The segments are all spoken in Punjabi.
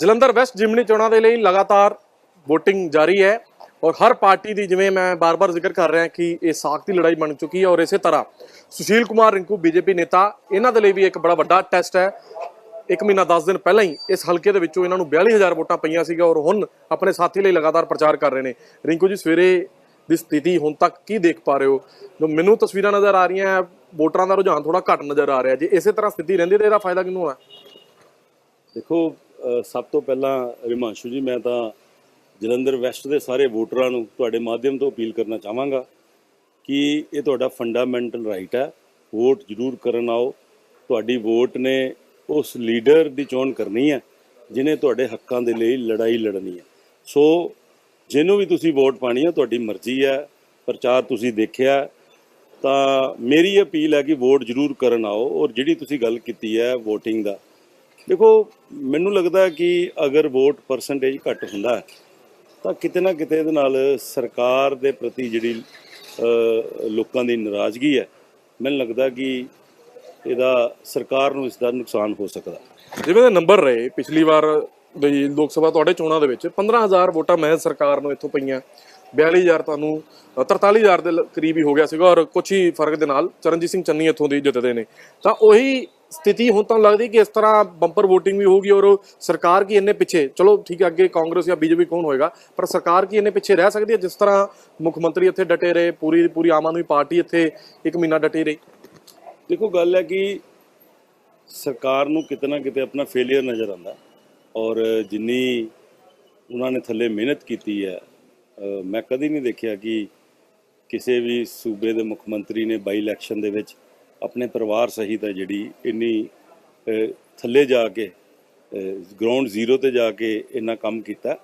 ਜਲੰਧਰ ਵੈਸਟ ਜਿਮਨੀ ਚੋਣਾਂ ਦੇ ਲਈ ਲਗਾਤਾਰ VOTING ਜਾਰੀ ਹੈ ਔਰ ਹਰ ਪਾਰਟੀ ਦੀ ਜਿਵੇਂ ਮੈਂ ਬਾਰ-ਬਾਰ ਜ਼ਿਕਰ ਕਰ ਰਿਹਾ ਕਿ ਇਹ ਸਾਖ ਦੀ ਲੜਾਈ ਬਣ ਚੁੱਕੀ ਹੈ ਔਰ ਇਸੇ ਤਰ੍ਹਾਂ ਸੁਸ਼ੀਲ ਕੁਮਾਰ ਰਿੰਕੂ ਬੀਜੇਪੀ ਨੇਤਾ, ਇਹਨਾਂ ਦੇ ਲਈ ਵੀ ਇੱਕ ਬੜਾ ਵੱਡਾ ਟੈਸਟ ਹੈ। ਇੱਕ ਮਹੀਨਾ 10 ਦਿਨ ਪਹਿਲਾਂ ਹੀ ਇਸ ਹਲਕੇ ਦੇ ਵਿੱਚੋਂ ਇਹਨਾਂ ਨੂੰ 42000 ਵੋਟਾਂ ਪਈਆਂ ਸੀਗਾ ਔਰ ਹੁਣ ਆਪਣੇ ਸਾਥੀ ਲਈ ਲਗਾਤਾਰ ਪ੍ਰਚਾਰ ਕਰ ਰਹੇ ਨੇ। ਰਿੰਕੂ ਜੀ, ਸਵੇਰੇ ਦੀ ਸਥਿਤੀ ਹੁਣ ਤੱਕ ਕੀ ਦੇਖ ਪਾ ਰਹੇ ਹੋ? ਜੋ ਮੈਨੂੰ ਤਸਵੀਰਾਂ ਨਜ਼ਰ ਆ ਰਹੀਆਂ ਵੋਟਰਾਂ ਦਾ ਰੁਝਾਨ ਥੋੜਾ ਘੱਟ ਨਜ਼ਰ ਆ ਰਿਹਾ। ਜੇ ਇਸੇ ਤਰ੍ਹਾਂ ਸਥਿਤੀ ਰਹਿੰਦੀ ਤਾਂ ਇਹਦਾ ਫਾਇਦਾ ਕਿਹਨੂੰ ਹੋਣਾ? ਦੇਖੋ ਸਭ ਤੋਂ ਪਹਿਲਾਂ ਰਿਮਾਂਸ਼ੂ ਜੀ, ਮੈਂ ਤਾਂ ਜਲੰਧਰ ਵੈਸਟ ਦੇ ਸਾਰੇ ਵੋਟਰਾਂ ਨੂੰ ਤੁਹਾਡੇ ਮਾਧਿਅਮ ਤੋਂ ਅਪੀਲ ਕਰਨਾ ਚਾਹਾਂਗਾ ਕਿ ਇਹ ਤੁਹਾਡਾ ਫੰਡਾਮੈਂਟਲ ਰਾਈਟ ਹੈ। ਵੋਟ ਜ਼ਰੂਰ ਕਰਨ ਆਓ। ਤੁਹਾਡੀ ਵੋਟ ਨੇ ਉਸ ਲੀਡਰ ਦੀ ਚੋਣ ਕਰਨੀ ਹੈ ਜਿਨੇ ਤੁਹਾਡੇ ਹੱਕਾਂ ਦੇ ਲਈ ਲੜਾਈ ਲੜਨੀ ਹੈ। ਸੋ, ਜਿਹਨੂੰ ਵੀ ਤੁਸੀਂ ਵੋਟ ਪਾਣੀ ਹੈ, ਤੁਹਾਡੀ ਮਰਜ਼ੀ ਹੈ। ਪ੍ਰਚਾਰ ਤੁਸੀਂ ਦੇਖਿਆ, ਤਾਂ ਮੇਰੀ ਅਪੀਲ ਹੈ ਕਿ ਵੋਟ ਜ਼ਰੂਰ ਕਰਨ ਆਓ ਔਰ ਜਿਹੜੀ ਤੁਸੀਂ ਗੱਲ ਕੀਤੀ ਹੈ VOTING ਦਾ ਦੇਖੋ ਮੈਨੂੰ ਲੱਗਦਾ ਕਿ ਅਗਰ ਵੋਟ ਪਰਸੈਂਟੇਜ ਘੱਟ ਹੁੰਦਾ ਤਾਂ ਕਿਤੇ ਨਾ ਕਿਤੇ ਇਹਦੇ ਨਾਲ ਸਰਕਾਰ ਦੇ ਪ੍ਰਤੀ ਜਿਹੜੀ ਲੋਕਾਂ ਦੀ ਨਾਰਾਜ਼ਗੀ ਹੈ ਮੈਨੂੰ ਲੱਗਦਾ ਕਿ ਇਹਦਾ ਸਰਕਾਰ ਨੂੰ ਇਸ ਦਾ ਨੁਕਸਾਨ ਹੋ ਸਕਦਾ ਜਿਵੇਂ ਦੇ ਨੰਬਰ ਰਹੇ ਪਿਛਲੀ ਵਾਰ ਦੀ ਲੋਕ ਸਭਾ ਤੁਹਾਡੇ ਚੋਣਾਂ ਦੇ ਵਿੱਚ 15000 ਵੋਟਾਂ ਮੈਂ ਸਰਕਾਰ ਨੂੰ ਇੱਥੋਂ ਪਈਆਂ। 42000 ਤੁਹਾਨੂੰ ਅ, 43000 ਦੇ ਕਰੀਬ ਹੀ ਹੋ ਗਿਆ ਸੀਗਾ ਔਰ ਕੁਝ ਹੀ ਫ਼ਰਕ ਦੇ ਨਾਲ ਚਰਨਜੀਤ ਸਿੰਘ ਚੰਨੀ ਇੱਥੋਂ ਦੀ ਜਿੱਤਦੇ ਨੇ। ਤਾਂ ਉਹੀ ਸਥਿਤੀ ਹੁਣ ਤਾਂ ਲੱਗਦੀ ਕਿ ਇਸ ਤਰ੍ਹਾਂ ਬੰਪਰ VOTING ਵੀ ਹੋਊਗੀ ਔਰ ਸਰਕਾਰ ਕੀ ਇੰਨੇ ਪਿੱਛੇ, ਚਲੋ ਠੀਕ ਹੈ, ਅੱਗੇ ਕਾਂਗਰਸ ਜਾਂ ਬੀਜੇਪੀ ਕੌਣ ਹੋਏਗਾ, ਪਰ ਸਰਕਾਰ ਕੀ ਇੰਨੇ ਪਿੱਛੇ ਰਹਿ ਸਕਦੀ ਹੈ ਜਿਸ ਤਰ੍ਹਾਂ ਮੁੱਖ ਮੰਤਰੀ ਇੱਥੇ ਡਟੇ ਰਹੇ, ਪੂਰੀ ਪੂਰੀ ਆਮ ਆਦਮੀ ਪਾਰਟੀ ਇੱਥੇ ਇੱਕ ਮਹੀਨਾ ਡਟੀ ਰਹੀ? ਦੇਖੋ, ਗੱਲ ਹੈ ਕਿ ਸਰਕਾਰ ਨੂੰ ਕਿਤੇ ਨਾ ਕਿਤੇ ਆਪਣਾ ਫੇਲਿਅਰ ਨਜ਼ਰ ਆਉਂਦਾ ਔਰ ਜਿੰਨੀ ਉਹਨਾਂ ਨੇ ਥੱਲੇ ਮਿਹਨਤ ਕੀਤੀ ਹੈ ਮੈਂ ਕਦੀ ਨਹੀਂ ਦੇਖਿਆ ਕਿ ਕਿਸੇ ਵੀ ਸੂਬੇ ਦੇ ਮੁੱਖ ਮੰਤਰੀ ਨੇ ਬਾਈ ਇਲੈਕਸ਼ਨ ਦੇ ਵਿੱਚ ਆਪਣੇ ਪਰਿਵਾਰ ਸਹਿਤ ਹੈ ਜਿਹੜੀ ਇੰਨੀ ਥੱਲੇ ਜਾ ਕੇ ਗਰਾਊਂਡ ਜ਼ੀਰੋ ਤੇ ਜਾ ਕੇ ਇੰਨਾ ਕੰਮ ਕੀਤਾ।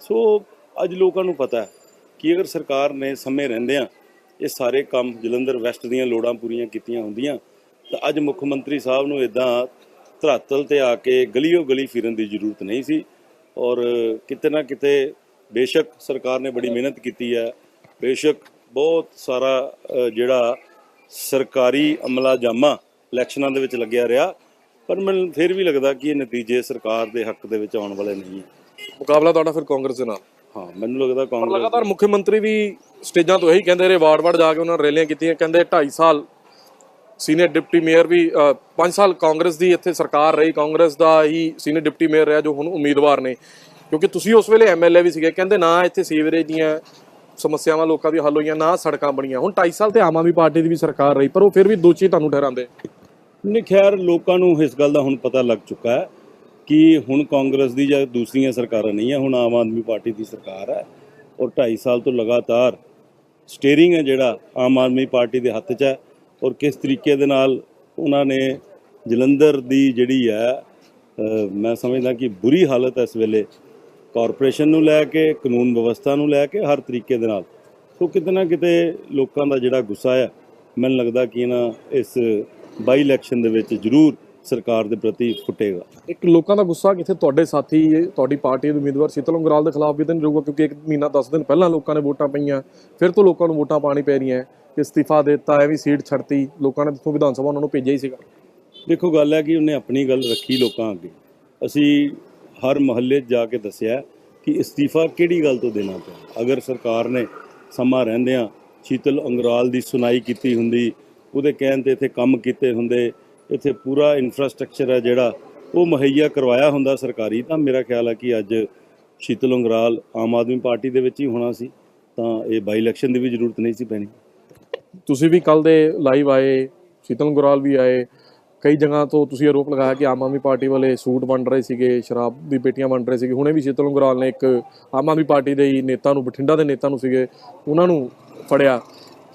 ਸੋ ਅੱਜ ਲੋਕਾਂ ਨੂੰ ਪਤਾ ਕਿ ਅਗਰ ਸਰਕਾਰ ਨੇ ਸਮੇਂ ਰਹਿੰਦਿਆਂ ਇਹ ਸਾਰੇ ਕੰਮ ਜਲੰਧਰ ਵੈਸਟ ਦੀਆਂ ਲੋੜਾਂ ਪੂਰੀਆਂ ਕੀਤੀਆਂ ਹੁੰਦੀਆਂ, ਤਾਂ ਅੱਜ ਮੁੱਖ ਮੰਤਰੀ ਸਾਹਿਬ ਨੂੰ ਇਦਾਂ ਧਰਾਤਲ ਤੇ ਆ ਕੇ ਗਲੀਓ ਗਲੀ ਫਿਰਨ ਦੀ ਜ਼ਰੂਰਤ ਨਹੀਂ ਸੀ। ਔਰ ਕਿਤੇ ਨਾ ਕਿਤੇ ਬੇਸ਼ੱਕ ਸਰਕਾਰ ਨੇ ਬੜੀ ਮਿਹਨਤ ਕੀਤੀ ਹੈ, ਬੇਸ਼ੱਕ ਬਹੁਤ ਸਾਰਾ ਜਿਹੜਾ ਸਰਕਾਰੀ ਅਮਲਾ ਜਾਮਾ ਇਲੈਕਸ਼ਨਾਂ ਦੇ ਵਿੱਚ ਲੱਗਿਆ ਰਿਹਾ ਪਰ ਮੈਨੂੰ ਫਿਰ ਵੀ ਲੱਗਦਾ ਕਿ ਇਹ ਨਤੀਜੇ ਸਰਕਾਰ ਦੇ ਹੱਕ ਦੇ ਵਿੱਚ ਆਉਣ ਵਾਲੇ ਨਹੀਂ। ਮੁਕਾਬਲਾ ਤੁਹਾਡਾ ਫਿਰ ਕਾਂਗਰਸ ਦੇ ਨਾਲ? ਹਾਂ ਮੈਨੂੰ ਲੱਗਦਾ ਕਾਂਗਰਸ ਲਗਾਤਾਰ ਮੁੱਖ ਮੰਤਰੀ ਵੀ ਸਟੇਜਾਂ ਤੋਂ ਇਹੀ ਕਹਿੰਦੇ ਰਹੇ ਵਾਰਡ-ਵਾਰਡ ਜਾ ਕੇ ਉਹਨਾਂ ਨੇ ਰੈਲੀਆਂ ਕੀਤੀਆਂ ਕਹਿੰਦੇ 2.5 ਸਾਲ ਸੀਨੀਅਰ ਡਿਪਟੀ ਮੇਅਰ ਵੀ 5 ਸਾਲ ਕਾਂਗਰਸ ਦੀ ਇੱਥੇ ਸਰਕਾਰ ਰਹੀ ਕਾਂਗਰਸ ਦਾ ਹੀ ਸੀਨੀਅਰ ਡਿਪਟੀ ਮੇਅਰ ਰਿਹਾ ਜੋ ਹੁਣ ਉਮੀਦਵਾਰ ਨੇ। ਕਿਉਂਕਿ ਤੁਸੀਂ ਉਸ ਵੇਲੇ ਐਮਐਲਏ ਵੀ ਸੀਗੇ ਕਹਿੰਦੇ ਨਾ ਇੱਥੇ ਸੀਵਰੇਜ ਦੀਆਂ ਸਮੱਸਿਆਵਾਂ ਲੋਕਾਂ ਦੀ ਹੱਲ ਹੋਈਆਂ, ਨਾ ਸੜਕਾਂ ਬਣੀਆਂ। ਹੁਣ 2.5 ਸਾਲ ਤੇ ਆਮ ਆਦਮੀ ਪਾਰਟੀ ਦੀ ਵੀ ਸਰਕਾਰ ਰਹੀ, ਪਰ ਉਹ ਫਿਰ ਵੀ ਦੋਸ਼ੀ ਤੁਹਾਨੂੰ ਠਹਿਰਾਉਂਦੇ। ਨਹੀਂ, ਖੈਰ, ਲੋਕਾਂ ਨੂੰ ਇਸ ਗੱਲ ਦਾ ਹੁਣ ਪਤਾ ਲੱਗ ਚੁੱਕਾ ਹੈ ਕਿ ਹੁਣ ਕਾਂਗਰਸ ਦੀ ਜਾਂ ਦੂਸਰੀਆਂ ਸਰਕਾਰਾਂ ਨਹੀਂ ਹੈ, ਹੁਣ ਆਮ ਆਦਮੀ ਪਾਰਟੀ ਦੀ ਸਰਕਾਰ ਹੈ ਔਰ 2.5 ਸਾਲ ਤੋਂ ਲਗਾਤਾਰ ਸਟੀਅਰਿੰਗ ਹੈ ਜਿਹੜਾ ਆਮ ਆਦਮੀ ਪਾਰਟੀ ਦੇ ਹੱਥ 'ਚ ਹੈ ਔਰ ਕਿਸ ਤਰੀਕੇ ਦੇ ਨਾਲ ਉਹਨਾਂ ਨੇ ਜਲੰਧਰ ਦੀ ਜਿਹੜੀ ਹੈ ਮੈਂ ਸਮਝਦਾ ਕਿ ਬੁਰੀ ਹਾਲਤ ਹੈ ਇਸ ਵੇਲੇ ਕਾਰਪੋਰੇਸ਼ਨ ਨੂੰ ਲੈ ਕੇ ਕਾਨੂੰਨ ਵਿਵਸਥਾ ਨੂੰ ਲੈ ਕੇ ਹਰ ਤਰੀਕੇ ਦੇ ਨਾਲ। ਸੋ ਕਿਤੇ ਨਾ ਕਿਤੇ ਲੋਕਾਂ ਦਾ ਜਿਹੜਾ ਗੁੱਸਾ ਹੈ ਮੈਨੂੰ ਲੱਗਦਾ ਕਿ ਇਹਨਾਂ ਇਸ ਬਾਈ ਇਲੈਕਸ਼ਨ ਦੇ ਵਿੱਚ ਜ਼ਰੂਰ ਸਰਕਾਰ ਦੇ ਪ੍ਰਤੀ ਫੁੱਟੇਗਾ। ਇੱਕ ਲੋਕਾਂ ਦਾ ਗੁੱਸਾ ਕਿਥੇ? ਤੁਹਾਡੇ ਸਾਥੀ ਤੁਹਾਡੀ ਪਾਰਟੀ ਦੇ ਉਮੀਦਵਾਰ ਸ਼ੀਤਲ ਉਂਗਰਾਲ ਦੇ ਖਿਲਾਫ ਵੀ ਤਾਂ ਨਹੀਂ ਰਹੂਗਾ ਕਿਉਂਕਿ ਇੱਕ ਮਹੀਨਾ 10 ਦਿਨ ਪਹਿਲਾਂ ਲੋਕਾਂ ਨੇ ਵੋਟਾਂ ਪਈਆਂ ਫਿਰ ਤੋਂ ਲੋਕਾਂ ਨੂੰ ਵੋਟਾਂ ਪਾਣੀ ਪੈ ਰਹੀਆਂ। ਇਸਤੀਫਾ ਦਿੱਤਾ ਐ ਵੀ ਸੀਟ ਛੱਡਤੀ ਲੋਕਾਂ ਨੇ ਜਿੱਥੋਂ ਵਿਧਾਨ ਸਭਾ ਉਹਨਾਂ ਨੂੰ ਭੇਜਿਆ ਹੀ ਸੀਗਾ। ਦੇਖੋ ਗੱਲ ਹੈ ਕਿ ਉਹਨੇ ਆਪਣੀ ਗੱਲ ਰੱਖੀ ਲੋਕਾਂ ਅੱਗੇ। ਅਸੀਂ ਹਰ ਮਹੱਲੇ 'ਚ ਜਾ ਕੇ ਦੱਸਿਆ ਕਿ ਅਸਤੀਫਾ ਕਿਹੜੀ ਗੱਲ ਤੋਂ ਦੇਣਾ ਪਿਆ? ਅਗਰ ਸਰਕਾਰ ਨੇ ਸਮਾਂ ਰਹਿੰਦਿਆਂ ਸ਼ੀਤਲ ਅੰਗਰਾਲ ਦੀ ਸੁਣਾਈ ਕੀਤੀ ਹੁੰਦੀ, ਉਹਦੇ ਕਹਿਣ ਤੇ ਇੱਥੇ ਕੰਮ ਕੀਤੇ ਹੁੰਦੇ, ਇੱਥੇ ਪੂਰਾ ਇਨਫਰਾਸਟ੍ਰਕਚਰ ਹੈ ਜਿਹੜਾ ਉਹ ਮੁਹੱਈਆ ਕਰਵਾਇਆ ਹੁੰਦਾ ਸਰਕਾਰੀ, ਤਾਂ ਮੇਰਾ ਖਿਆਲ ਹੈ ਕਿ ਅੱਜ ਸ਼ੀਤਲ ਅੰਗਰਾਲ ਆਮ ਆਦਮੀ ਪਾਰਟੀ ਦੇ ਵਿੱਚ ਹੀ ਹੋਣਾ ਸੀ, ਤਾਂ ਇਹ ਬਾਈ ਇਲੈਕਸ਼ਨ ਦੀ ਵੀ ਜ਼ਰੂਰਤ ਨਹੀਂ ਸੀ ਪੈਣੀ। ਤੁਸੀਂ ਵੀ ਕੱਲ ਦੇ ਲਾਈਵ ਆਏ, ਸ਼ੀਤਲ ਅੰਗਰਾਲ ਵੀ ਆਏ ਕਈ ਜਗ੍ਹਾ ਤੋਂ ਤੁਸੀਂ ਆਰੋਪ ਲਗਾਇਆ ਕਿ ਆਮ ਆਦਮੀ ਪਾਰਟੀ ਵਾਲੇ ਸੂਟ ਵੰਡ ਰਹੇ ਸੀਗੇ, ਸ਼ਰਾਬ ਦੀ ਪੇਟੀਆਂ ਵੰਡ ਰਹੇ ਸੀਗੇ। ਹੁਣੇ ਵੀ ਸ਼ੀਤਲ ਗੁਰਾਲ ਨੇ ਇੱਕ ਆਮ ਆਦਮੀ ਪਾਰਟੀ ਦੇ ਹੀ ਨੇਤਾ ਨੂੰ, ਬਠਿੰਡਾ ਦੇ ਨੇਤਾ ਨੂੰ ਸੀਗੇ, ਉਹਨਾਂ ਨੂੰ ਫੜਿਆ।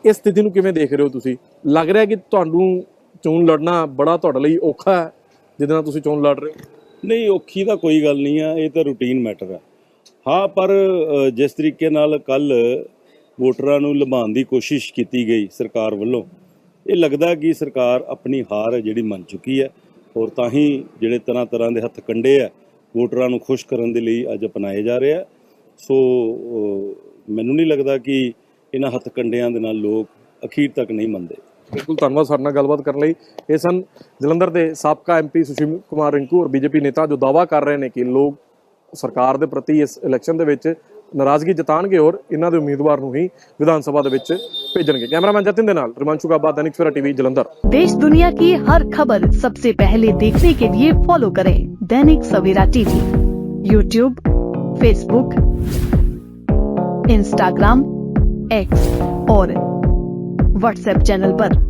ਇਸ ਸਥਿਤੀ ਨੂੰ ਕਿਵੇਂ ਦੇਖ ਰਹੇ ਹੋ ਤੁਸੀਂ? ਲੱਗ ਰਿਹਾ ਕਿ ਤੁਹਾਨੂੰ ਚੋਣ ਲੜਨਾ ਬੜਾ ਤੁਹਾਡੇ ਲਈ ਔਖਾ ਹੈ, ਜਿਹਦੇ ਨਾਲ ਤੁਸੀਂ ਚੋਣ ਲੜ ਰਹੇ ਹੋ? ਨਹੀਂ, ਔਖੀ ਤਾਂ ਕੋਈ ਗੱਲ ਨਹੀਂ ਆ, ਇਹ ਤਾਂ ਰੂਟੀਨ ਮੈਟਰ ਹੈ ਹਾਂ, ਪਰ ਜਿਸ ਤਰੀਕੇ ਨਾਲ ਕੱਲ ਵੋਟਰਾਂ ਨੂੰ ਲੁਭਾਉਣ ਦੀ ਕੋਸ਼ਿਸ਼ ਕੀਤੀ ਗਈ ਸਰਕਾਰ ਵੱਲੋਂ ਇਹ ਲੱਗਦਾ ਕਿ ਸਰਕਾਰ ਆਪਣੀ ਹਾਰ ਹੈ ਜਿਹੜੀ ਮੰਨ ਚੁੱਕੀ ਹੈ ਔਰ ਤਾਂ ਹੀ ਜਿਹੜੇ ਤਰ੍ਹਾਂ ਤਰ੍ਹਾਂ ਦੇ ਹੱਥ ਕੰਡੇ ਆ, ਵੋਟਰਾਂ ਨੂੰ ਖੁਸ਼ ਕਰਨ ਦੇ ਲਈ ਅੱਜ ਅਪਣਾਏ ਜਾ ਰਹੇ ਆ। ਸੋ ਮੈਨੂੰ ਨਹੀਂ ਲੱਗਦਾ ਕਿ ਇਹਨਾਂ ਹੱਥ ਕੰਡਿਆਂ ਦੇ ਨਾਲ ਲੋਕ ਅਖੀਰ ਤੱਕ ਨਹੀਂ ਮੰਨਦੇ। ਬਿਲਕੁਲ, ਧੰਨਵਾਦ ਸਾਡੇ ਨਾਲ ਗੱਲਬਾਤ ਕਰਨ ਲਈ। ਇਹ ਸਨ ਜਲੰਧਰ ਦੇ ਸਾਬਕਾ ਐਮਪੀ ਸੁਸ਼ੀਲ ਕੁਮਾਰ ਰਿੰਕੂ ਔਰ ਬੀਜੇਪੀ ਨੇਤਾ ਜੋ ਦਾਵਾ ਕਰ ਰਹੇ ਨੇ ਕਿ ਲੋਕ ਸਰਕਾਰ ਦੇ ਪ੍ਰਤੀ ਇਸ ਇਲੈਕਸ਼ਨ ਦੇ ਵਿੱਚ ਨਾਰਾਜ਼ਗੀ ਜਤਾਣਗੇ ਔਰ ਇਹਨਾਂ ਦੇ ਉਮੀਦਵਾਰ ਨੂੰ ਹੀ ਵਿਧਾਨ ਸਭਾ ਦੇ ਵਿੱਚ ਭੇਜਣਗੇ ਕੈਮਰਾਮੈਨ ਜਤਿਨ ਦੇ ਨਾਲ ਰਮਾਂਸ਼ੂ ਗਾਬਾ ਦੈਨਿਕ ਸਵੇਰਾ ਟੀਵੀ ਜਲੰਧਰ देश दुनिया की हर खबर सबसे पहले देखने के लिए फॉलो करें Dainik Savera TV YouTube Facebook Instagram X और व्हाट्सएप चैनल पर।